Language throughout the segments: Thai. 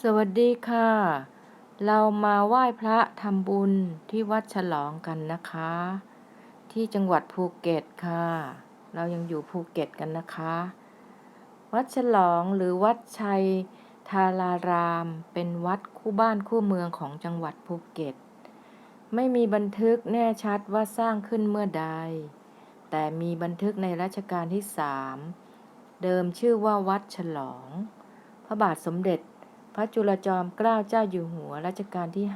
สวัสดีค่ะ เรามาไหว้พระทำบุญที่วัดฉลองกันนะคะ ที่จังหวัดภูเก็ตค่ะ เรายังอยู่ภูเก็ตกันนะคะ วัดฉลองหรือวัดชัยทาราราม เป็นวัดคู่บ้านคู่เมืองของจังหวัดภูเก็ต ไม่มีบันทึกแน่ชัดว่าสร้างขึ้นเมื่อใด แต่มีบันทึกในรัชกาลที่สามเดิมชื่อว่าวัดฉลอง พระบาทสมเด็จ พระจุลจอมเกล้าเจ้าอยู่หัวรัชกาลที่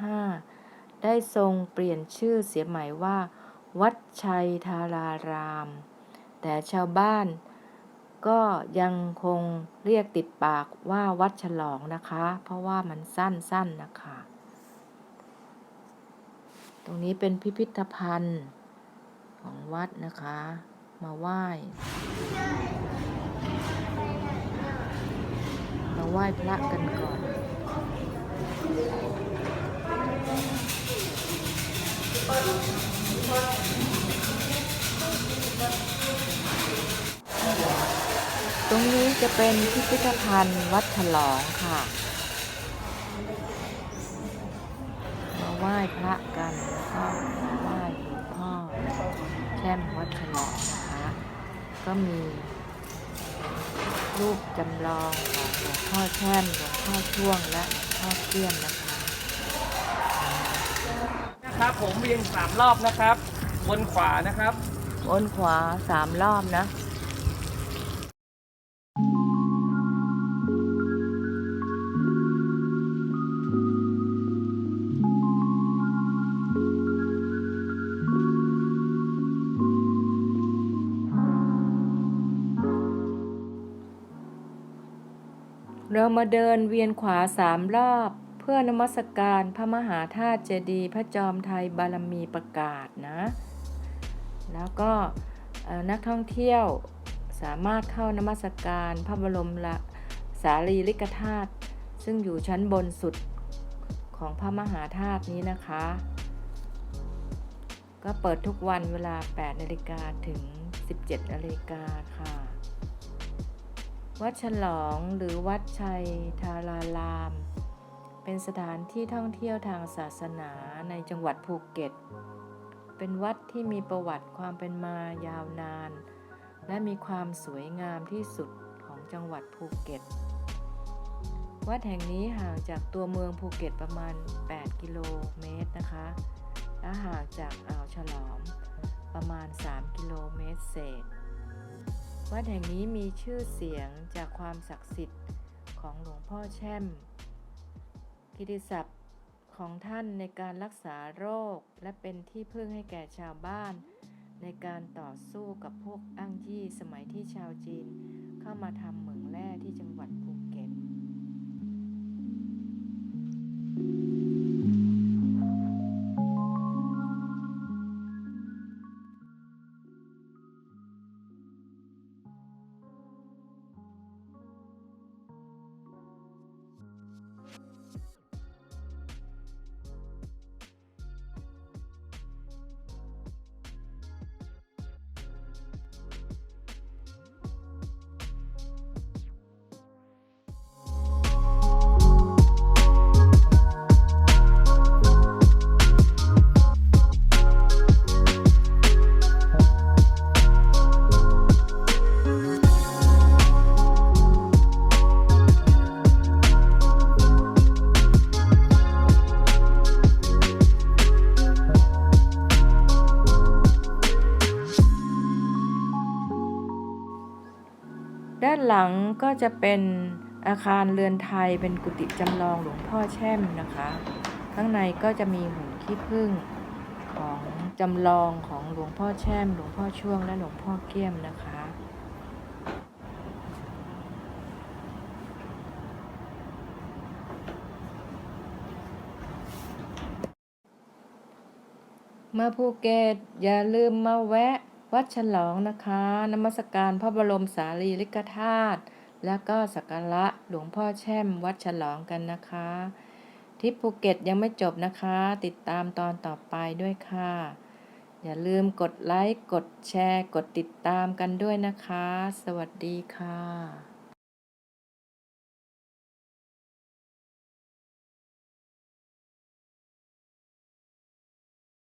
5ได้ทรงเปลี่ยนชื่อเสียใหม่ว่า วัดชัยทาราราม แต่ชาวบ้านก็ยังคงเรียกติดปากว่าวัดฉลองนะคะ เพราะว่ามันสั้นๆนะคะ ตรงนี้เป็นพิพิธภัณฑ์ของวัดนะคะ มาไหว้ มา ไหว้พระกันก่อนตรงนี้จะเป็นพิพิธภัณฑ์วัดฉลองค่ะ มาไหว้พระกันแล้วก็ไหว้หลวงพ่อแช่มวัดฉลองนะคะ ก็มี รูปจำลองของหลวงพ่อแช่มหลวงพ่อช่วงและหลวงพ่อเกี้ยมนะคะนะครับผมเวียงสามรอบนะครับ วนขวานะครับ วนขวาสามรอบนะ เรามาเดินเวียนขวาสามรอบ เพื่อนมัสการพระมหาธาตุเจดีย์พระจอมไทยบารมีประกาศนะ แล้วก็นักท่องเที่ยวสามารถเข้านมัสการพระบรมละสารีริกธาตุซึ่งอยู่ชั้นบนสุดของพระมหาธาตุนี้นะคะ ก็เปิดทุกวันเวลา 8 นาฬิกาถึง 17 นาฬิกาค่ะ วัดฉลองหรือวัดชัยทาราราม เป็นสถานที่ท่องเที่ยวทางศาสนาในจังหวัดภูเก็ต เป็นวัดที่มีประวัติความเป็นมายาวนาน และมีความสวยงามที่สุดของจังหวัดภูเก็ต วัดแห่งนี้ห่างจากตัวเมืองภูเก็ตประมาณ 8 กิโลเมตรนะคะ และห่างจากอ่าวฉลอมประมาณ 3 กิโลเมตรเศษ วัดแห่งนี้มีชื่อเสียงจากความศักดิ์สิทธิ์ของหลวงพ่อแช่ม กิตติศัพท์ของท่านในการรักษาโรค และเป็นที่พึ่งให้แก่ชาวบ้าน ในการต่อสู้กับพวกอ้างยี่สมัยที่ชาวจีน เข้ามาทำเหมืองแร่ที่จังหวัดภูเก็ต ด้านหลังก็จะเป็นอาคารเรือนไทยเป็นกุฏิจำลองหลวงพ่อแช่มนะคะ ข้างในก็จะมีหุ่นขี้ผึ้งของจำลองของหลวงพ่อแช่ม หลวงพ่อช่วงและหลวงพ่อเกี้ยมนะคะมาภูเก็ตอย่าลืมมาแวะ วัดฉลองนะคะนมัสการพระบรมสารีริกธาตุแล้วก็สักการะหลวงพ่อแช่มวัดฉลองกันนะคะทริปภูเก็ตยังไม่จบนะคะ ติดตามตอนต่อไปด้วยค่ะ อย่าลืมกดไลค์ กดแชร์ กดติดตามกันด้วยนะคะ สวัสดีค่ะ